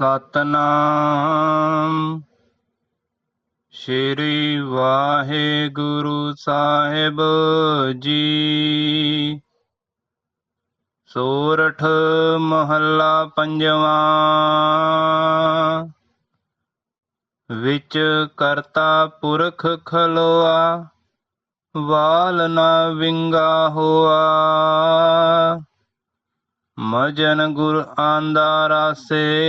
ਸਤਨਾਮ। ਸ਼੍ਰੀ ਵਾਹਿਗੁਰੂ ਸਾਹਿਬ ਜੀ। ਸੋਰਠ ਮਹੱਲਾ ਪੰਜਵਾਂ। ਵਿੱਚ ਕਰਤਾ ਪੁਰਖ ਖਲੋਆ, ਵਾਲ ਨਾ ਵਿੰਗਾ ਹੋਆ। ਮਜਨ ਗੁਰ ਆਂਦਾ ਰਾਸੇ,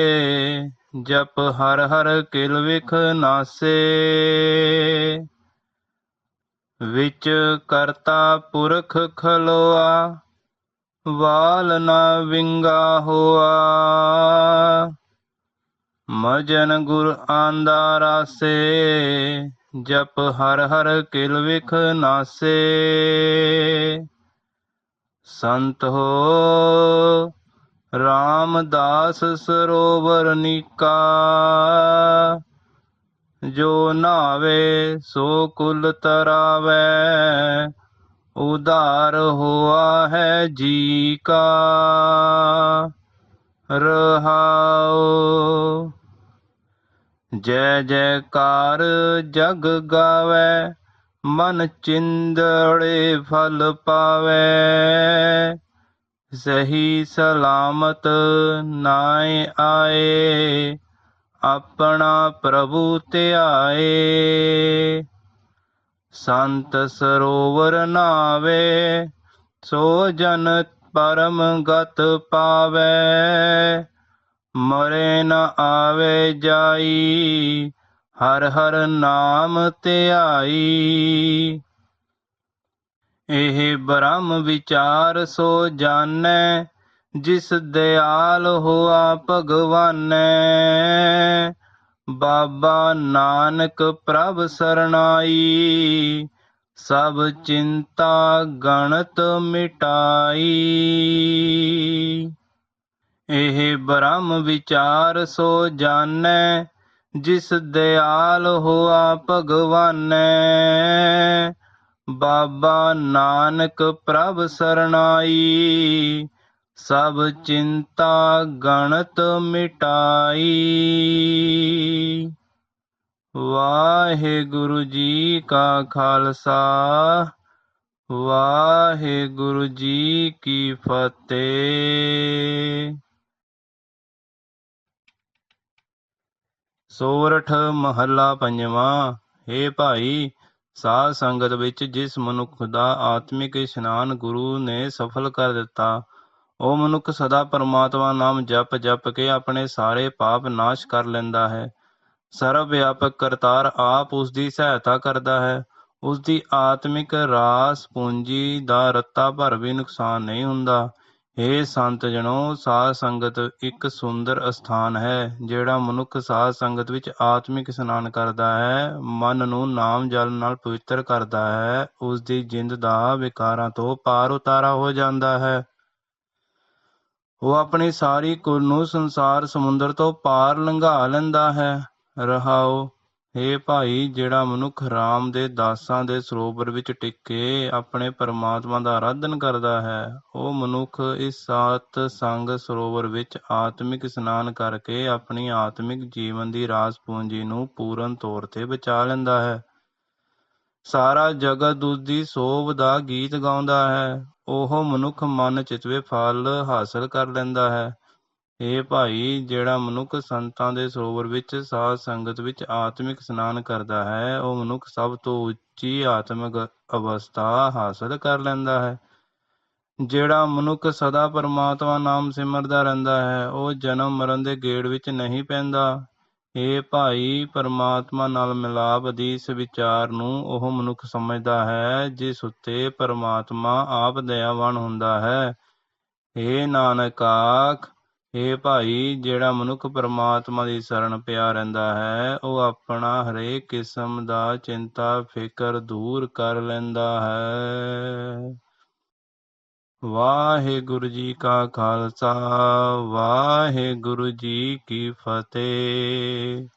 ਜਪ ਹਰ ਹਰ ਕਿਲ ਵਿਖ ਨਾਸੇ। ਵਿੱਚ ਕਰਤਾ ਪੁਰਖ ਖਲੋਆ, ਵਾਲ ਨਾ ਵਿੰਗਾ ਹੋਆ। ਮਜਨ ਗੁਰ ਆਂਦਾ ਰਾਸੇ, ਜਪ ਹਰ ਹਰ ਕਿਲ ਵਿਖ ਨਾਸੇ। ਸੰਤ ਹੋ, ਰਾਮਦਾਸ ਸਰੋਵਰ ਨਿਕਾ। ਜੋ ਨਾਵੇ, ਸੋ ਕੁਲ ਤਰਾਵੇ। ਉਧਾਰ ਹੋਆ ਹੈ ਜੀ ਕਾ। ਰਹਾਉ। ਜੈ ਜੈਕਾਰ ਜਗ ਗਾਵੇ। ਮਨ ਚਿੰਦੜੇ ਫਲ ਪਾਵੇ। ਸਹੀ ਸਲਾਮਤ ਨਾਏ ਆਏ, ਆਪਣਾ ਪ੍ਰਭੂ ਧਿਆਏ। ਸੰਤ ਸਰੋਵਰ ਨਾਵੇ, ਸੋ ਜਨ ਪਰਮ ਗਤ ਪਾਵੇ। ਮਰੇ ਨ ਆਵੇ ਜਾਈ ਹਰ ਹਰ ਨਾਮ ਧਿਆਈ ਇਹ ਬ੍ਰਹਮ ਵਿਚਾਰ ਸੋ ਜਾਣੈ, ਜਿਸ ਦਿਆਲ ਹੋਆ ਭਗਵਾਨੈ। ਬਾਬਾ ਨਾਨਕ ਪ੍ਰਭ ਸਰਣਾਈ, ਸਭ ਚਿੰਤਾ ਗਣਤ ਮਿਟਾਈ। ਇਹ ਬ੍ਰਹਮ ਵਿਚਾਰ ਸੋ ਜਾਣੈ ਜਿਸ ਦਿਆਲ ਹੋਆ ਭਗਵਾਨੈ, ਬਾਬਾ ਨਾਨਕ ਪ੍ਰਭ ਸਰਣਾਈ, ਸਭ ਚਿੰਤਾ ਗਣਤ ਮਿਟਾਈ। ਵਾਹਿਗੁਰੂ ਜੀ ਕਾ ਖਾਲਸਾ, ਵਾਹਿਗੁਰੂ ਜੀ ਕੀ ਫਤਿਹ। ਸੋਰਠ ਮਹੱਲਾ ਪੰਜਵਾਂ, ਹੇ ਭਾਈ, ਸਾਧ ਸੰਗਤ ਵਿੱਚ ਜਿਸ ਮਨੁੱਖ ਦਾ ਆਤਮਿਕ ਇਸ਼ਨਾਨ ਗੁਰੂ ਨੇ ਸਫਲ ਕਰ ਦਿੱਤਾ, ਉਹ ਮਨੁੱਖ ਸਦਾ ਪਰਮਾਤਮਾ ਨਾਮ ਜਪ ਜਪ ਕੇ ਆਪਣੇ ਸਾਰੇ ਪਾਪ ਨਾਸ਼ ਕਰ ਲੈਂਦਾ ਹੈ। ਸਰਵ ਵਿਆਪਕ ਕਰਤਾਰ ਆਪ ਉਸ ਦੀ ਸਹਾਇਤਾ ਕਰਦਾ ਹੈ। ਉਸ ਦੀ ਆਤਮਿਕ ਰਾਸ ਪੂੰਜੀ ਦਾ ਰੱਤਾ ਭਰ ਵੀ ਨੁਕਸਾਨ ਨਹੀਂ ਹੁੰਦਾ। ਹੇ ਸੰਤ ਜਨੋ ਸਾਧ ਸੰਗਤ ਇੱਕ ਸੁੰਦਰ ਅਸਥਾਨ ਹੈ, ਜਿਹੜਾ ਮਨੁੱਖ ਸਾਧ ਸੰਗਤ ਵਿੱਚ ਆਤਮਿਕ ਇਸ਼ਨਾਨ ਕਰਦਾ ਹੈ, ਮਨ ਨੂੰ ਨਾਮ ਜਲ ਨਾਲ ਪਵਿੱਤਰ ਕਰਦਾ ਹੈ ਉਸ ਦੀ ਜਿੰਦ ਦਾ ਵਿਕਾਰਾਂ ਤੋਂ ਪਾਰ ਉਤਾਰਾ ਹੋ ਜਾਂਦਾ ਹੈ। ਉਹ ਆਪਣੀ ਸਾਰੀ ਕੁਲ ਨੂੰ ਸੰਸਾਰ ਸਮੁੰਦਰ ਤੋਂ ਪਾਰ ਲੰਘਾ ਲੈਂਦਾ ਹੈ। ਰਹਾਓ ਹੇ ਭਾਈ, ਜਿਹੜਾ ਮਨੁੱਖ ਰਾਮ ਦੇ ਦਾਸਾਂ ਦੇ ਸਰੋਵਰ ਵਿੱਚ ਟਿਕ ਕੇ ਆਪਣੇ ਪਰਮਾਤਮਾ ਦਾ ਆਰਾਧਨ ਕਰਦਾ ਹੈ, ਉਹ ਮਨੁੱਖ ਇਸ ਸਾਤ ਸੰਗ ਸਰੋਵਰ ਵਿੱਚ ਆਤਮਿਕ ਇਸ਼ਨਾਨ ਕਰਕੇ ਆਪਣੀ ਆਤਮਿਕ ਜੀਵਨ ਦੀ ਰਾਸ ਪੂੰਜੀ ਨੂੰ ਪੂਰਨ ਤੌਰ ਤੇ ਬਚਾ ਲੈਂਦਾ ਹੈ। ਸਾਰਾ ਜਗਤ ਉਸ ਦੀ ਸੋਭ ਦਾ ਗੀਤ ਗਾਉਂਦਾ ਹੈ, ਉਹ ਮਨੁੱਖ ਮਨ ਚਿਤਵੇ ਫਲ ਹਾਸਲ ਕਰ ਲੈਂਦਾ ਹੈ। ਇਹ ਭਾਈ, ਜਿਹੜਾ ਮਨੁੱਖ ਸੰਤਾਂ ਦੇ ਸਰੋਵਰ ਵਿੱਚ ਸਾਧ ਸੰਗਤ ਵਿੱਚ ਆਤਮਿਕ ਇਸ਼ਨਾਨ ਕਰਦਾ ਹੈ, ਉਹ ਮਨੁੱਖ ਸਭ ਤੋਂ ਉੱਚੀ ਆਤਮਿਕ ਅਵਸਥਾ ਹਾਸਲ ਕਰ ਲੈਂਦਾ ਹੈ। ਜਿਹੜਾ ਮਨੁੱਖ ਸਦਾ ਪਰਮਾਤਮਾ ਨਾਮ ਸਿਮਰਦਾ ਰਹਿੰਦਾ ਹੈ, ਉਹ ਜਨਮ ਮਰਨ ਦੇ ਗੇੜ ਵਿੱਚ ਨਹੀਂ ਪੈਂਦਾ। ਇਹ ਭਾਈ, ਪਰਮਾਤਮਾ ਨਾਲ ਮਿਲਾਪ ਦੀ ਇਸ ਵਿਚਾਰ ਨੂੰ ਉਹ ਮਨੁੱਖ ਸਮਝਦਾ ਹੈ, ਜਿਸ ਉੱਤੇ ਪਰਮਾਤਮਾ ਆਪ ਦਇਆਵਾਨ ਹੁੰਦਾ ਹੈ। ਇਹ ਨਾਨਕ ਆਖ ਇਹ ਭਾਈ, ਜਿਹੜਾ ਮਨੁੱਖ ਪਰਮਾਤਮਾ ਦੀ ਸ਼ਰਨ ਪਿਆ ਰਹਿੰਦਾ ਹੈ, ਉਹ ਆਪਣਾ ਹਰੇਕ ਕਿਸਮ ਦਾ ਚਿੰਤਾ, ਫਿਕਰ ਦੂਰ ਕਰ ਲੈਂਦਾ ਹੈ। ਵਾਹਿਗੁਰੂ ਜੀ ਕਾ ਖਾਲਸਾ, ਵਾਹਿਗੁਰੂ ਜੀ ਕੀ ਫਤਿਹ।